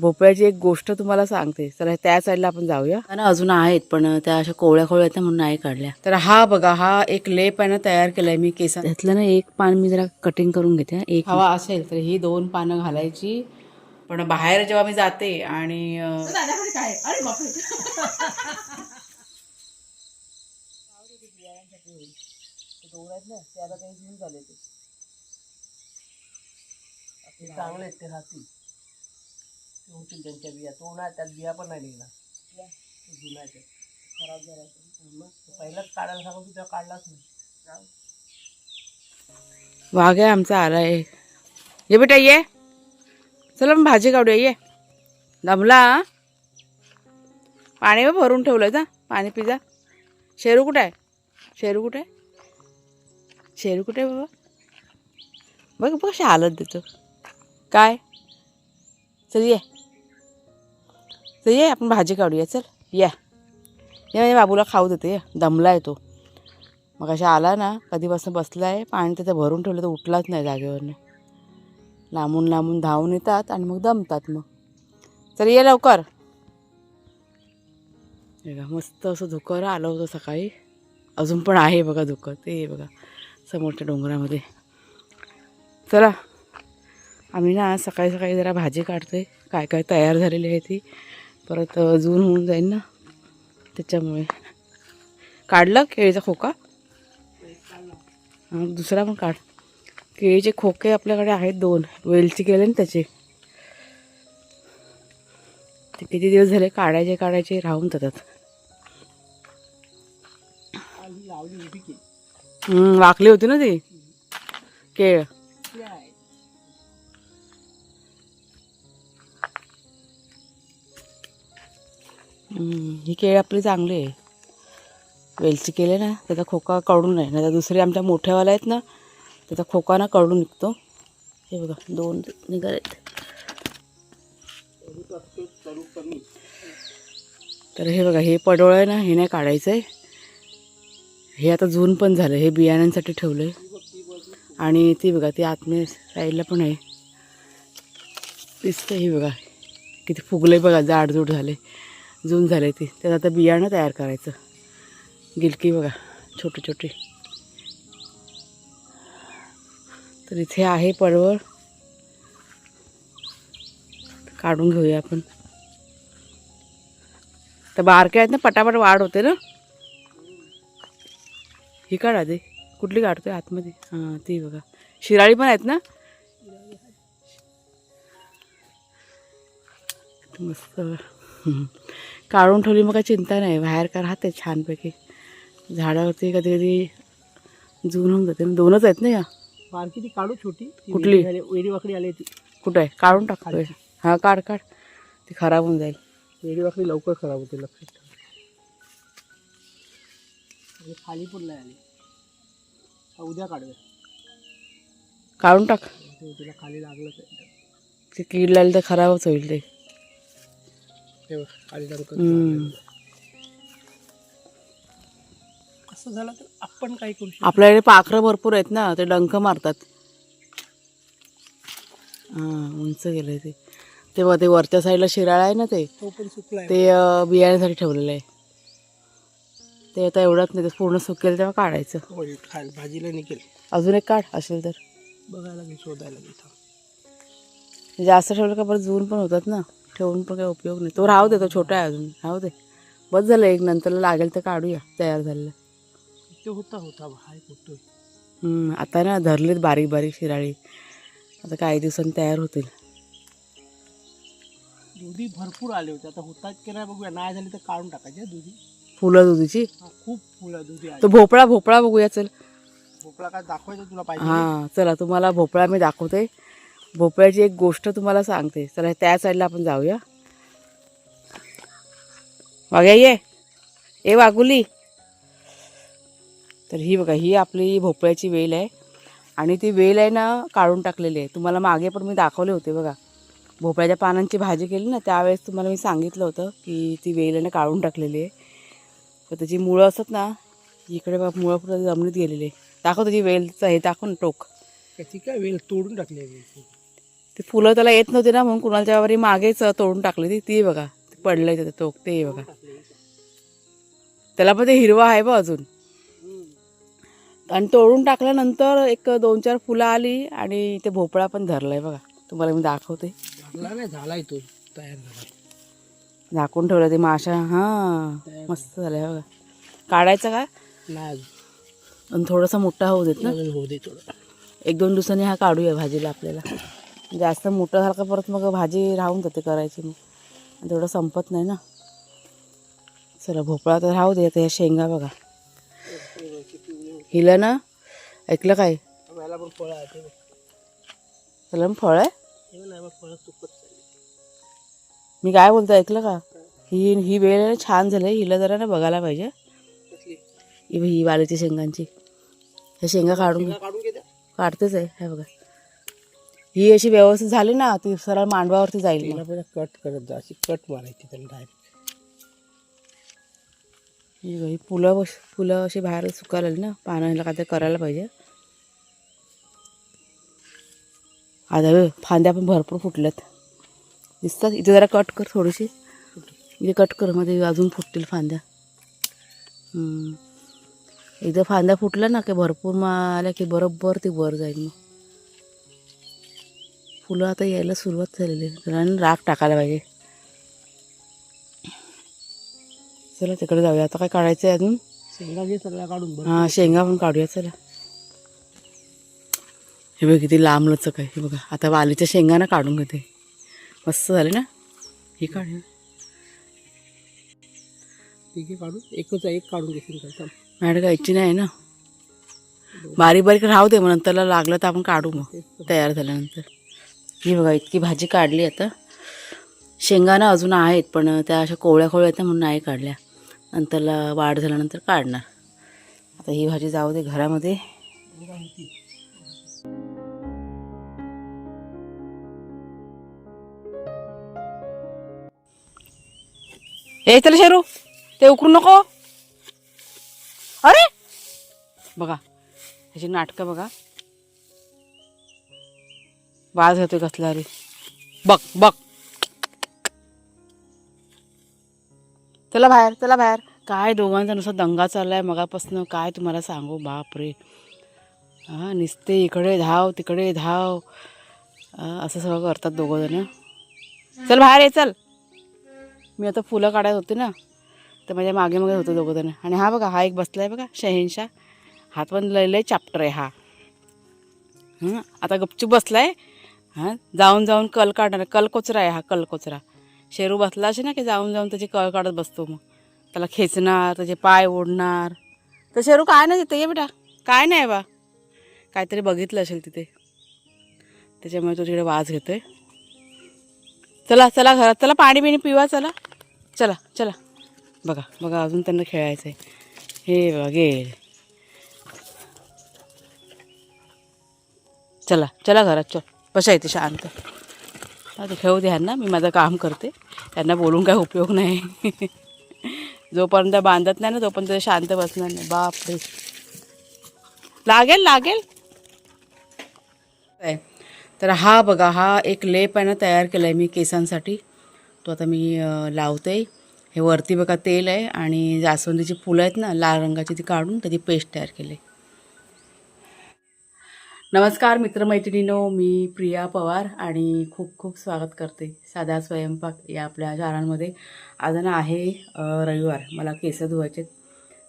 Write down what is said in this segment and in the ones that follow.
भोपळ्याची एक गोष्ट तुम्हाला सांगते. तर त्या साईडला आपण जाऊया. ना अजून आहेत पण त्या अशा कोवळ्या कोवळ्या आहेत म्हणून नाही काढल्या. तर हा बघा हा एक लेप आहे ना तयार केलाय मी केसा त्यातलं ना एक पान मी जरा कटिंग करून घेते. एक हवा असेल तर ही दोन पानं घालायची. पण बाहेर जेव्हा मी जाते आणि ते चांगले आहेत ते राहतील. ते होतील त्यांच्या बिया तो त्यात बिया पण नाही निघणार. ते जुना आहे ते. खराब झाला. मग पहिलाच काढायला तेव्हा काढलाच नाही. वाघ आहे आमचा आलाय ये बेटा ये. चला मग भाजी काढूया ये. दमला पाणी बी भरून ठेवलंय जा पाणी पिजा. शेरू कुठे आहे? शेरू कुठे आहे? शेरू कुठे आहे बाबा? बघ बघ हालत देतो. काय? चल ये. तर ये आपण भाजी काढूया चल. या. या म्हणजे बाबूला खाऊ देते ये. दमला तो. मग अशा आला ना कधीपासून बसला आहे पाणी त्याचं भरून ठेवलं तर उठलाच नाही जागेवरनं. लांबून लांबून धावून येतात आणि मग दमतात मग. तर ये लवकर. हे बघा मस्त असं धुकं आलं होतं सकाळी. अजून पण आहे बघा धुकं ते बघा समोरच्या डोंगरामध्ये. चला आम्ही ना सकाळी सकाळी जरा भाजी काढतोय. काय काय तयार झालेली आहे ती. परत अजून होऊन जाईल ना. त्याच्यामुळे. काढलं केळीचा खोका? हा, दुसरा पण काढ. केळीचे खोके आपल्याकडे आहेत दोन. वेलची केले ना त्याचे. ते किती दिवस झाले काढायचे काढायचे राहून जातात. वाकली होती ना ती? केळ. ही केळ आपली चांगली आहे. वेलची केले ना त्याचा खोका कळून नाही. नाही तर दुसरे आमच्या मोठ्यावाल्या आहेत ना त्याचा खोका ना कळून निघतो. हे बघा दोन निघाले तर हे बघा हे पडोळ आहे ना हे नाही काढायचं आहे हे आता जून पण झालं हे बियाण्यांसाठी ठेवलं आहे आणि ती बघा ती आत्मे साईडला पण आहे. दिसतं हे बघा. किती फुगले बघा जाडजूड झाले जून झाले ती. त्यात आता बियाणं तयार करायचं. गिलकी बघा छोटी छोटी. तर इथे आहे पडवळ काढून घेऊया आपण. तर बारक्या आहेत ना पटापट वाढ होते ना? ही काढा दे कुठली काढतोय? आतमध्ये. हां ती बघा. शिराळी पण आहेत ना? मस्त. काढून ठेवली मग काही चिंता नाही. बाहेर का राहते छानपैकी. झाडावरती कधी कधी जून होऊन जाते. दोनच आहेत ना या? बारकी ती काढू छोटी. कुठली? वेडी वाकडी आली ती कुठं आहे? काढून टाकतोय. हां काढ काढ. ती खराब होऊन जाईल. वेडी वाकडी लवकर खराब होते लक्षात ठेव. खाली पण नाही आली. उद्या काढूया. काढून टाक. तिला खाली लागलंच आहे. ते कीड लागली तर खराबच होईल ते. हे बघ, खाली डंक हम्म. असं झालं तर आपण काय करू शकतो? आपल्याकडे पाखरं भरपूर आहेत ना ते डंक मारतात. हां उंच गेलं ते. ते बघ ते वरच्या साईडला शिराळा आहे ना ते तो पण सुकलाय. ते अं, बियाण्यासाठी ठेवलेलं आहे. ते आता एवढंच नाही ते पूर्ण सुकेल तेव्हा काढायचं. खाल भाजीला निघेल. अजून एक काढ असेल तर. बघायला शोधायला जास्त ठेवलं का परत जून पण होतात ना. ठेवून पण काही उपयोग नाही. तो राहू दे तो छोटा आहे अजून. राहू दे. बस झालं एक नंतरला लागेल तर काढूया तयार झालेलं. ते होता होता हाय होतोय हम्म, आता ना धरलेत बारीक बारीक शिराळी. आता काही दिवसांनी तयार होतील. दुधी भरपूर आले होते. आता होतात की नाही बघूया. नाही झाली तर काढून टाकायचे हा दुधी. फुलं दुधीची? हा खूप फुलं दुधी तो आली भोपळा भोपळा बघूया चल. भोपळा काय दाखवायचं तुला पाहिजे? हां चला तुम्हाला भोपळा मी दाखवते. भोपळ्याची एक गोष्ट तुम्हाला सांगते. चला त्या साईडला आपण जाऊया. वाघ्या ये. ए वागुली तर ही बघा ही आपली भोपळ्याची वेल आहे. आणि ती वेल आहे ना काढून टाकलेली आहे. तुम्हाला मागे पण मी दाखवले होते बघा. भोपळ्याच्या पानांची भाजी केली ना त्यावेळेस तुम्हाला मी सांगितलं होतं की ती वेल आहे ना काढून टाकलेली आहे. तर त्याची मुळं असतात ना इकडे बघा मुळं पुढे जमिनीत गेलेली आहे. दाखव त्याची वेलचं हे दाखव ना टोक. त्याची काय वेल तोडून टाकली आहे. ती फुलं त्याला येत नव्हती ना म्हणून कुणाच्या वारी मागेच तोडून टाकली ती. ती बघा ती पडलंय तिथे तो ते बघा. त्याला पण ते हिरवा आहे बा अजून. आणि तोडून टाकल्यानंतर एक दोन चार फुलं आली आणि ते भोपळा पण धरलाय बघा. तुम्हाला मी दाखवते. झालाय तो तयार झाला. झाकून ठेवलं ते माशा. हां मस्त झालंय बघा. काढायचं का? नाही आणि थोडासा मोठा होऊ देत ना? होऊ दे थोडं. एक दोन दिवसांनी हा काढूया भाजीला आपल्याला. जास्त मोठा झाला का परत मग भाजी राहून जाते करायची मग. तेवढं संपत नाही ना. चला भोपळा तर राहू दे आता या शेंगा बघा. हिला ना ऐकलं काय? फळं आहे आहे? नाही मग फळं चालली. मी काय बोलतो ऐकलं का? ही ही वेळ आहे ना छान झाली हिला जरा ना बघायला पाहिजे. ही वालीची शेंगांची. ह्या शेंगा काढून काढतेच आहे हे बघा. ही अशी व्यवस्थित झाली ना ती सरळ मांडवावरती जाईल मग. तिला पहिला कट करत जा अशी कट मारायची त्याला डायरेक्ट ही ही फुलं फुलं अशी बाहेर सुकायला आली ना पानं ह्याला काहीतरी करायला पाहिजे. आता बघ, फांद्या पण भरपूर फुटल्यात. दिसतात इथे जरा कट कर थोडीशी. इथे कट कर मध्ये अजून फुटतील फांद्या. हम्म. एकदा फांद्या फुटल्या ना की भरपूर मग आल्या की बरोबर ती वर जाईल मग. फुलं आता यायला सुरुवात झालेली आहे ना राख टाकायला पाहिजे. चला तिकडे जाऊया. आता काय काढायचं आहे अजून? शेंगा घे सगळ्या काढून हां शेंगा पण काढूया. चला. हे बघ किती लांब लचक आहे. हे बघा आता वालीच्या शेंगानं काढून घेते. मस्त झाले ना? हे ठीक आहे काढून. एकच एक काढून घेशील. मॅडम काय इच्छी नाही ना? बारीक बारीक राहू दे मग नंतरला लागलं तर आपण काढू मग. तयार झाल्यानंतर. ही बघा इतकी भाजी काढली आता. शेंगाना अजून आहेत पण त्या अशा कोवळ्या कोवळ्या आहेत म्हणून नाही काढल्या. नंतरला वाढ झाल्यानंतर काढणार. आता ही भाजी जाऊ दे घरामध्ये. हे चल शेरू ते उकरू नको. अरे! बघा ह्याची नाटकं बघा. वाज होतोय कसला रे. बघ बघ. चला बाहेर चला बाहेर. काय दोघांचा नुसता दंगा चाललाय मगापासून. काय तुम्हाला सांगू? बाप रे हां निसते इकडे धाव तिकडे धाव. असं सगळं करतात दोघं जण चल बाहेर ये चल. मी आता फुलं काढत होते ना तर माझ्या मागे मागे होतं दोघं जण आणि हा बघा हा एक बसलाय बघा शहेनशा. हात पण लय लय चाप्टर आहे हा आता गपचूप बसलाय. हां? जाऊन जाऊन कल काढणार. कलकोचरा आहे हा कलकोचरा शेरू बसला असे ना की जाऊन जाऊन त्याची कळ काढत बसतो मग. त्याला खेचणार त्याचे पाय ओढणार. तर शेरू काय नाही तिथे ये बेटा. काय नाही बा. काहीतरी बघितलं असेल तिथे. त्याच्यामुळे तो तिकडे वाज घेतोय. चला चला घरात. चला पाणी बिणी पिवा चला. चला चला. बघा बघा अजून त्यांना खेळायचं आहे हे बघे चला चला घरात चल. बसा इथे शांत. आता खेळू दे ह्यांना मी माझं काम करते. त्यांना बोलून काय उपयोग नाही. जोपर्यंत बांधत नाही ना तोपर्यंत शांत बसणार नाही. बापरे. लागेल लागेल. काय? तर हा बघा हा एक लेप आहे ना तयार केला आहे मी केसांसाठी. तो आता मी लावते. हे वरती बघा तेल आहे आणि जास्वंदीची फुलं आहेत ना लाल रंगाची ती काढून त्याची पेस्ट तयार केली. आहे नमस्कार मित्रमैत्रिणीनो. मी प्रिया पवार आणि खूप खूप स्वागत करते साधा स्वयंपाक या आपल्या चॅनलमध्ये आज ना आहे रविवार. मला केस धुवायचे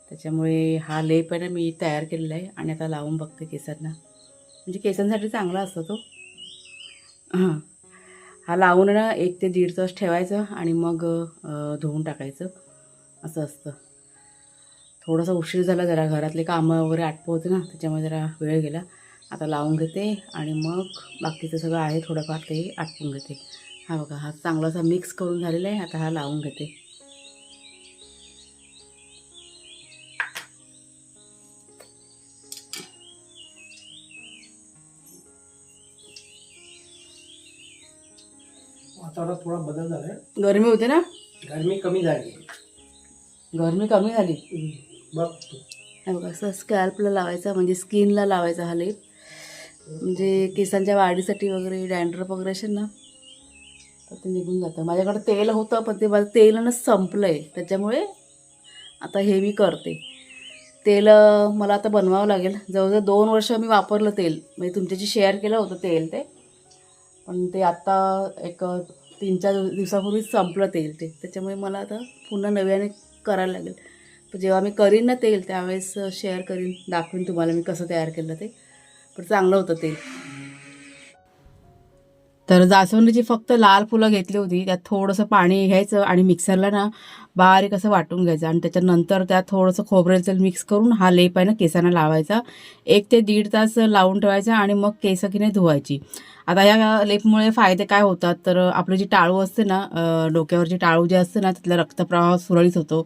त्याच्यामुळे हा लेप आहे ना मी तयार केलेला आहे आणि आता लावून बघते केसांना म्हणजे केसांसाठी चांगला असतो तो. हां. हा लावून ना एक ते दीड तास ठेवायचं आणि मग धुवून टाकायचं. असं असतं. थोडासा उशीर झाला जरा घरातले कामं वगैरे आटपवते ना त्याच्यामुळे जरा वेळ गेला. आता लावून घेते आणि मग बाकीचं सगळं आहे थोडंफार ते आटपून घेते. हा बघा हा चांगलासा मिक्स करून झालेला आहे. आता हा लावून घेते. वातावरणात थोडा बदल झालाय. गरमी होते ना? गरमी कमी झाली. गरमी कमी झाली. बघ हे बघा असं स्कॅल्पला लावायचा म्हणजे स्किनला लावायचा हा लेप म्हणजे केसांच्या वाढीसाठी वगैरे डँड्रप वगैरे असेल ना तर ते निघून जातं. माझ्याकडं तेल होतं पण ते माझं तेल ना संपलं आहे त्याच्यामुळे आता हे मी करते. तेल मला आता बनवावं लागेल. जवळजवळ दोन वर्ष मी वापरलं तेल. म्हणजे तुमच्याशी शेअर केलं होतं तेल ते. पण ते आत्ता एक तीन चार दिवसापूर्वीच संपलं तेल ते. त्याच्यामुळे मला आता पुन्हा नव्याने करायला लागेल. जेव्हा मी करीन ना तेल त्यावेळेस शेअर करीन दाखवीन तुम्हाला मी कसं तयार केलं ते. पण चांगलं होतं ते. तर जास्वंदीची फक्त लाल फुलं घेतली होती. त्यात थोडंसं पाणी घ्यायचं आणि मिक्सरला ना बारीक असं वाटून घ्यायचं. आणि त्याच्यानंतर त्यात थोडंसं खोबरेल तेल मिक्स करून हा लेप आहे ना केसांना लावायचा. एक ते दीड तास लावून ठेवायचा आणि मग केस की नाही धुवायची. आता या लेपमुळे फायदे काय होतात? तर आपली जी टाळू असते ना डोक्यावर डोक्यावरची टाळू जी असते ना त्यातला रक्तप्रवाह सुरळीत होतो.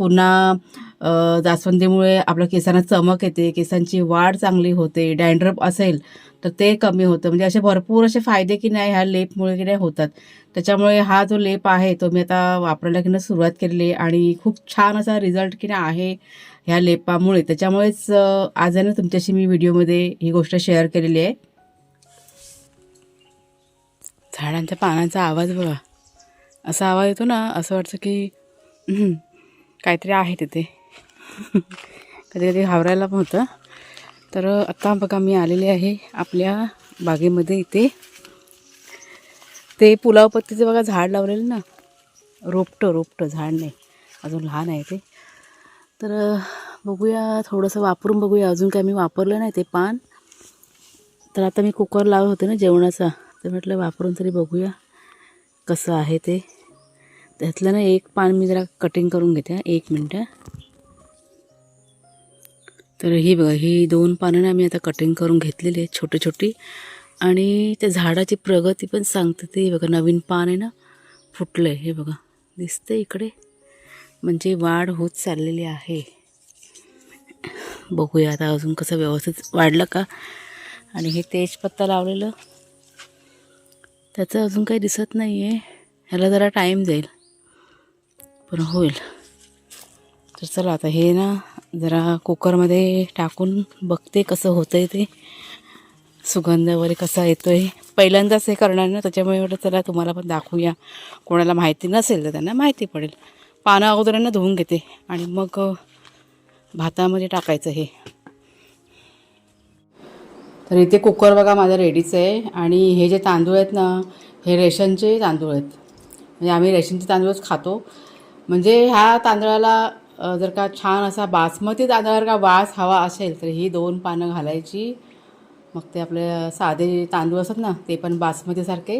पुन्हा जास्वंदीमुळे आपल्या केसांना चमक येते केसांची वाढ चांगली होते डँड्रप असेल तर ते कमी होतं. म्हणजे असे भरपूर असे फायदे की नाही ह्या लेपमुळे की नाही होतात. त्याच्यामुळे हा जो लेप आहे तो मी आता वापरायला की नाही सुरुवात केलेली आहे आणि खूप छान असा रिझल्ट की नाही आहे ह्या लेपामुळे. त्याच्यामुळेच आज आहे ना तुमच्याशी मी व्हिडिओमध्ये ही गोष्ट शेअर केलेली आहे. झाडांच्या पानांचा आवाज बघा. असा आवाज येतो ना असं वाटतं की काहीतरी आहे तिथे. कधी कधी घाबरायला पण होतं. तर आत्ता बघा मी आलेले आहे आपल्या बागेमध्ये इथे. ते पुलाव पत्तीचं बघा झाड लावलेलं ना. रोपटं रोपटं झाड नाही. अजून लहान आहे ते. तर बघूया थोडंसं वापरून बघूया. अजून काय मी वापरलं नाही ते पान. तर आता मी कुकर लावत होते ना जेवणाचा. तर म्हटलं वापरून तरी बघूया कसं आहे ते. त्यातलं ना एक पान मी जरा कटिंग करून घेते एक मिनटं तर ही बघा ही दोन पानं ना मी आता कटिंग करून घेतलेली आहेत छोटी छोटी आणि त्या झाडाची प्रगती पण सांगते ते. बघा नवीन पान आहे ना फुटलं आहे हे बघा दिसतं इकडे. म्हणजे वाढ होत चाललेली आहे. बघूया आता अजून कसं व्यवस्थित वाढलं का. आणि हे तेजपत्ता लावलेलं. त्याचं अजून काही दिसत नाही आहे ह्याला जरा टाईम जाईल पण होईल. तर चला आता हे ना जरा कुकरमध्ये टाकून बघते कसं होतं आहे ते. सुगंध वगैरे कसा येतो आहे पहिल्यांदाच हे करणार ना त्याच्यामुळे एवढं चला तुम्हाला पण दाखवूया. कोणाला माहिती नसेल तर त्यांना माहिती पडेल. पानं अगोदरांना धुवून घेते. आणि मग भातामध्ये टाकायचं हे. तर इथे कुकर बघा माझा रेडीच आहे. आणि हे जे तांदूळ आहेत ना हे रेशनचे तांदूळ आहेत. म्हणजे आम्ही रेशनचे तांदूळच खातो. म्हणजे ह्या तांदळाला जर का छान असा बासमती तांदळावर का वास हवा असेल तर ही दोन पानं घालायची. मग ते आपले साधे तांदूळ असतात ना ते पण बासमतीसारखे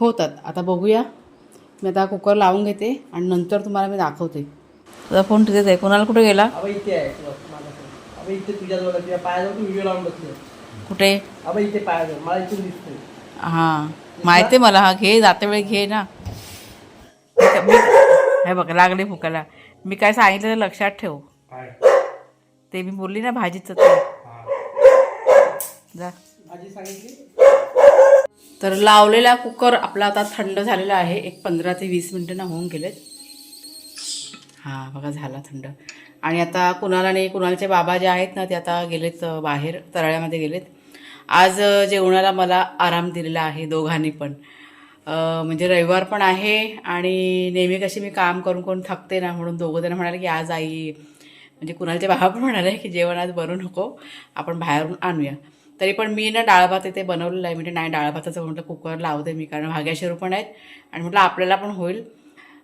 होतात. आता बघूया. मी आता कुकर लावून घेते आणि नंतर तुम्हाला मी दाखवते. तुझा फोन तिथेच आहे कोणाला कुठे गेला? कुठे? हां. माहिती आहे मला. हा घे. जाते वेळी घे ना. हे बघ लागले फुकायला मी काय सांगितलं लक्षात ठेव. ते मी बोलली ना भाजीचं ते. जा. भाजी सांगितली? तर लावलेला कुकर आपला आता थंड झालेला आहे. एक पंधरा ते वीस मिनटं ना होऊन गेलेत. हां बघा झाला थंड. आणि आता कुणाला नाही कुणालचे बाबा जे आहेत ना ते आता गेलेत बाहेर तराळ्यामध्ये गेलेत. आज जेवणाला मला आराम दिलेला आहे दोघांनी पण. म्हणजे रविवार पण आहे आणि नेहमी कशी मी काम करून करून थकते ना म्हणून दोघं जण म्हणाले की आज आई म्हणजे कुणालचे बाबा पण म्हणाले की जेवण आज बनवू नको आपण बाहेरून आणूया. तरी पण मी ना डाळ भात इथे बनवलेला आहे. म्हणजे नाही डाळ भाताचं म्हटलं कुकर लावते मी कारण भाग्याशेरू पण आहेत. आणि म्हटलं आपल्याला पण होईल.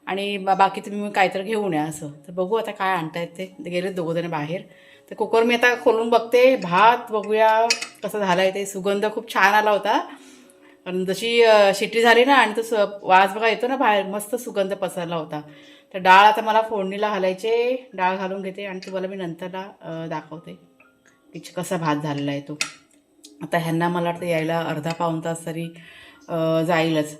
आणि बा बाकी तुम्ही मग काहीतरी घेऊन या असं. तर बघू आता काय आणतायत येते ते. गेले दोघं जण बाहेर. तर कुकर मी आता खोलून बघते. भात बघूया कसं झालं आहे ते. सुगंध खूप छान आला होता. कारण जशी शिट्टी झाली ना आणि तो स वास बघा येतो ना बाहेर मस्त सुगंध पसरला होता. तर डाळ आता मला फोडणीला घालायचे डाळ घालून घेते आणि तुम्हाला मी नंतरला दाखवते की कसा भात झालेला आहे तो. आता ह्यांना मला वाटतं यायला अर्धा पाऊण तास तरी जाईलच.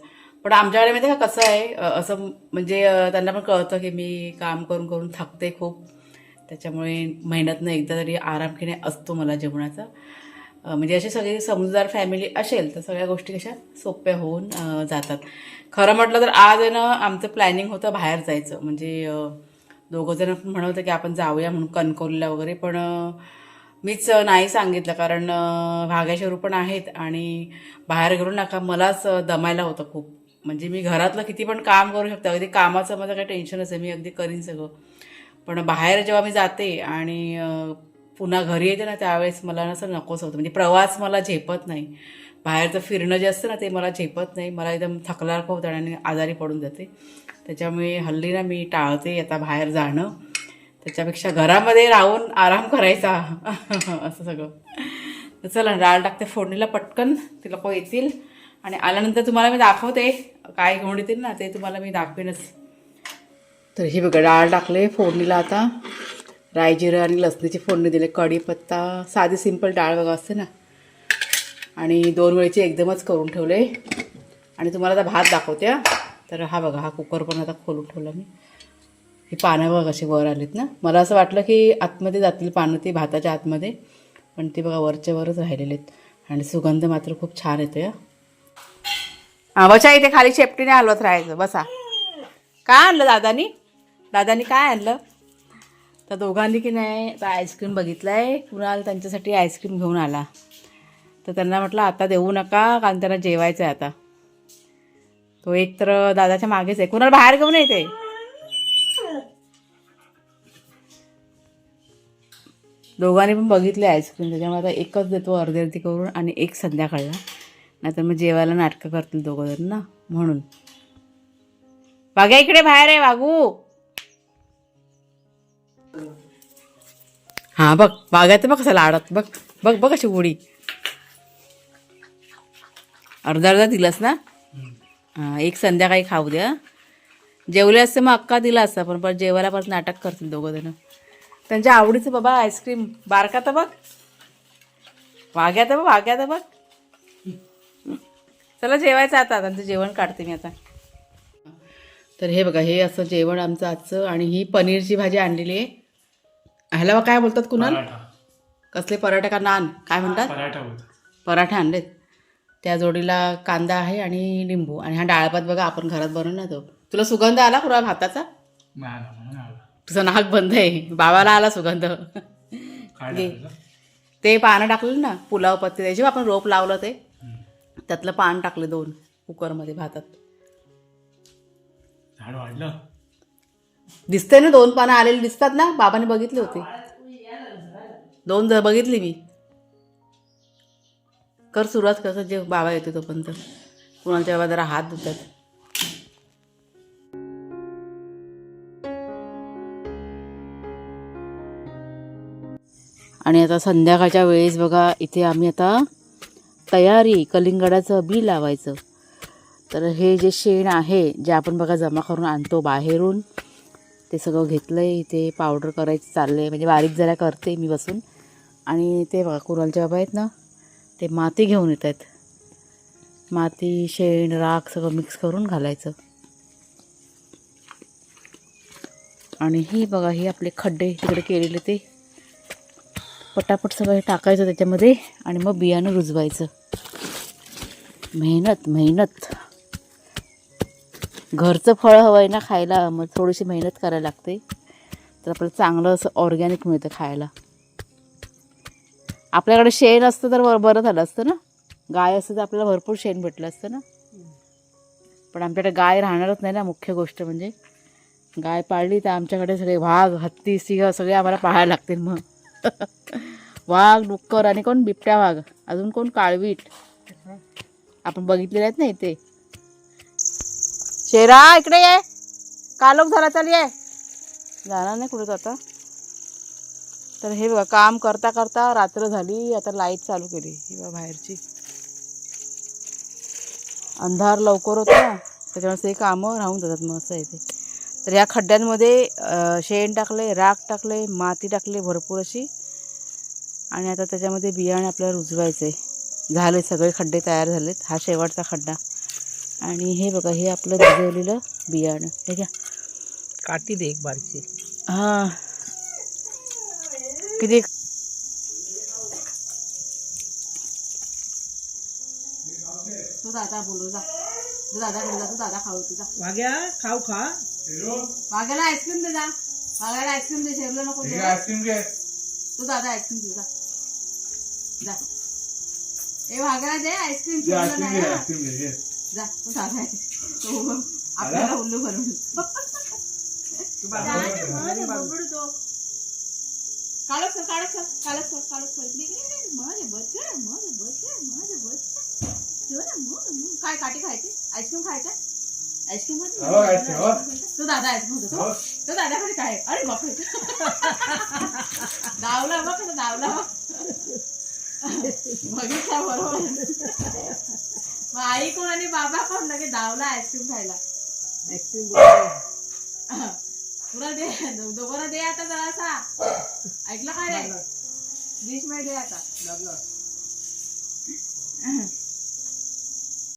पण आमच्याकडे माहिती आहे का कसं आहे असं म्हणजे त्यांना पण कळतं की मी काम करून करून थकते खूप. त्याच्यामुळे महिन्यातनं एकदा तरी आराम घेणे असतो मला जेवणाचा. म्हणजे अशी सगळी समजदार फॅमिली असेल तर सगळ्या गोष्टी कशा सोप्या होऊन जातात. खरं म्हटलं तर आज आहे ना आमचं प्लॅनिंग होतं बाहेर जायचं. म्हणजे अ, दोघं जण पण म्हणत होतं की आपण जाऊया म्हणून कणकवलीला वगैरे पण मीच नाही सांगितलं. कारण भाग्याशरू पण आहेत आणि बाहेर घरून नका मलाच दमायला होतं खूप. म्हणजे मी घरातलं किती पण काम करू शकते. अगदी कामाचं माझं काही टेन्शनच आहे मी अगदी करीन सगळं. पण बाहेर जेव्हा मी जाते आणि पुन्हा घरी येते ना त्यावेळेस मला नसं असं नकोच होतं. म्हणजे प्रवास मला झेपत नाही. बाहेरचं फिरणं जे असतं ना ते मला झेपत नाही. मला एकदम थकल्यासारखं होतं आणि आजारी पडून जाते. त्याच्यामुळे हल्ली ना मी टाळते आता बाहेर जाणं. त्याच्यापेक्षा घरामध्ये राहून आराम करायचा. असं सगळं. तर चला डाळ टाकते फोडणीला पटकन. तिला लोक येतील. आणि आल्यानंतर तुम्हाला मी दाखवते काय घेऊन येतील ना ते तुम्हाला मी दाखवेनच. तर ही बघा डाळ टाकले फोडणीला आता. रायजिरं आणि लसणीची फोडणी दिले. कढीपत्ता साधी सिंपल डाळ बघा असते ना? आणि दोन वेळेचे एकदमच करून ठेवले. आणि तुम्हाला आता भात दाखवते तर हा बघा हा कुकर पण आता खोलून ठेवला मी. ही पानं बघा अशी वर आलीत ना? मला असं वाटलं की आतमध्ये जातील पानं ती भाताच्या आतमध्ये. पण ती बघा वरच्या वरच राहिलेले आहेत. आणि सुगंध मात्र खूप छान येतो या बसा इथे खाली शेपटीने हलवत राहायचं बसा. काय आणलं दादानी? दादानी काय आणलं? तर दोघांनी की नाही आता आईस्क्रीम बघितलं आहे कुणाल त्यांच्यासाठी आईस्क्रीम घेऊन आला. तर त्यांना म्हटलं आता देऊ नका कारण त्यांना जेवायचं आहे आता. तो एक तर दादाच्या मागेच आहे. कुणाला बाहेर घेऊन येते. दोघांनी पण बघितले आईस्क्रीम. त्याच्यामुळे आता एकच देतो अर्धी अर्धी करून आणि एक संध्याकाळला. नाहीतर मग जेवायला नाटकं करतील दोघं जण ना म्हणून. वाघ्या इकडे बाहेर आहे वागू हा बघ बागायत बघ कसं लाडत बघ बघ बघ अशी उडी. अर्धा अर्धा दिलास ना? हां एक संध्याकाळी खाऊ द्या जेवले असते मग अक्का दिला असता पण परत जेवायला परत नाटक करतील दोघं जण. त्यांच्या आवडीचं बाबा आईस्क्रीम बारका तर बघ. वाग्या तर बघ वाघ्या तर बघ. चला जेवायचं आता त्यांचं जेवण काढते मी आता. तर हे बघा हे असं जेवण आमचं आजचं आणि ही पनीरची भाजी आणलेली आहे. ह्याला काय बोलतात कुणाल? कसले पराठा का नान? काय म्हणतात? पराठा आणलेत. त्या जोडीला कांदा आहे आणि लिंबू. आणि हा डाळभात बघा आपण घरात बनवून ना तो तुला सुगंध आला कुणा भाताचा. तुझा नाक बंद आहे. बाबाला आला सुगंध? ते पानं टाकलं ना पुलाव पत्ते त्याची आपण रोप लावलं ते. त्यातलं पान टाकले दोन कुकरमध्ये भातात. झाड वाढलं? दिसते ना दोन पानं आलेली दिसतात ना? बाबाने बघितली होती. दोन जर बघितली मी. कर सुरुवात कसं जे बाबा येतो तोपर्यंत. कुणाच्या बाबा जरा हात धुतात. आणि आता संध्याकाळच्या वेळेस बघा इथे आम्ही आता तयारी कलिंगडाचं बी लावायचं. तर हे जे शेण आहे जे आपण बघा जमा करून आणतो बाहेरून ते सगळं घेतलं आहे इथे पावडर करायचं चाललं आहे म्हणजे बारीक जरा करते मी बसून. आणि ते बघा कुरालचे बाबा आहेत ना ते माती घेऊन येत आहेत. माती शेण राख सगळं मिक्स करून घालायचं. आणि ही बघा ही आपले खड्डे तिकडे केलेले ते. पटापट सगळं हे टाकायचं त्याच्यामध्ये आणि मग बियाणं रुजवायचं. मेहनत मेहनत. घरचं फळ हवं आहे ना खायला मग थोडीशी मेहनत करायला लागते. तर आपलं चांगलं असं ऑर्गॅनिक मिळतं खायला. आपल्याकडे शेण असतं तर बरं झालं असतं ना? गाय असतं तर आपल्याला भरपूर शेण भेटलं असतं ना? पण आमच्याकडे गाय राहणारच नाही ना मुख्य गोष्ट म्हणजे. गाय पाळली तर आमच्याकडे सगळे वाघ हत्ती सिंह सगळे आम्हाला पाहायला लागतील मग. वाघ डुक्कर आणि कोण बिबट्या वाघ? अजून कोण काळवीट? आपण बघितलेले आहेत ना इथे. शेरा इकडे ये. कालोख झाला चाल ये जाणार नाही कुठे आता? तर हे बघा काम करता करता रात्र झाली. आता लाइट चालू केली. ही बघा बाहेरची. अंधार लवकर होतो ना. त्याच्यामुळे ते कामं राहून जातात. मग असं आहे ते. तर या खड्ड्यांमध्ये शेण टाकले राख टाकले माती टाकले भरपूर अशी. आणि आता त्याच्यामध्ये बियाणे आपल्याला रुजवायचे झाले सगळे खड्डे तयार झालेत. हा शेवटचा खड्डा. आणि हे बघा हे आपलं भिजवलेलं बियाणं. हे घ्या. काठी दे एक बारकी. हां. किती? तू दादा बोलू जा. तू दादाकडे जा तू दादा खाऊ तुझा वाग्या खाऊ खा. वाघ्याला आईस्क्रीम दे जा. वाघ्याला आईस्क्रीम दे शेरलं नको देऊ. आईस्क्रीम घे. तू दादा आईस्क्रीम तुझा जा. ए वागरा दे आईस्क्रीम घे. आईस्क्रीम घे घे. जा तू दादा आहे. तो आपल्याला उल्लू भरून तू काय बाजूला बघ. माझं बबडू तो. काढत सर काढत सर काढत सर काढत सर इकडे, इकडे, इकडे. माझे बच्चे माझे बच्चे माझे बच्चे ठेव ना, मग, मग. काय काठी खायची आईस्क्रीम खायची? हो, आईस्क्रीम, हो. तो दादा आईस्क्रीम होतो हो. तो तो दादाकडे काय आहे? अरे बापरे धावला बघ धावला बघ बघितला बरोबर मग आई कोण आणि बाबा कोण? लगे धावला आईस्क्रीम खायला. आईस्क्रीम. पुरा दे. दोघांना दे आता जरासा. ऐकलं काय रे? डिशमध्ये दे आता. लागलं.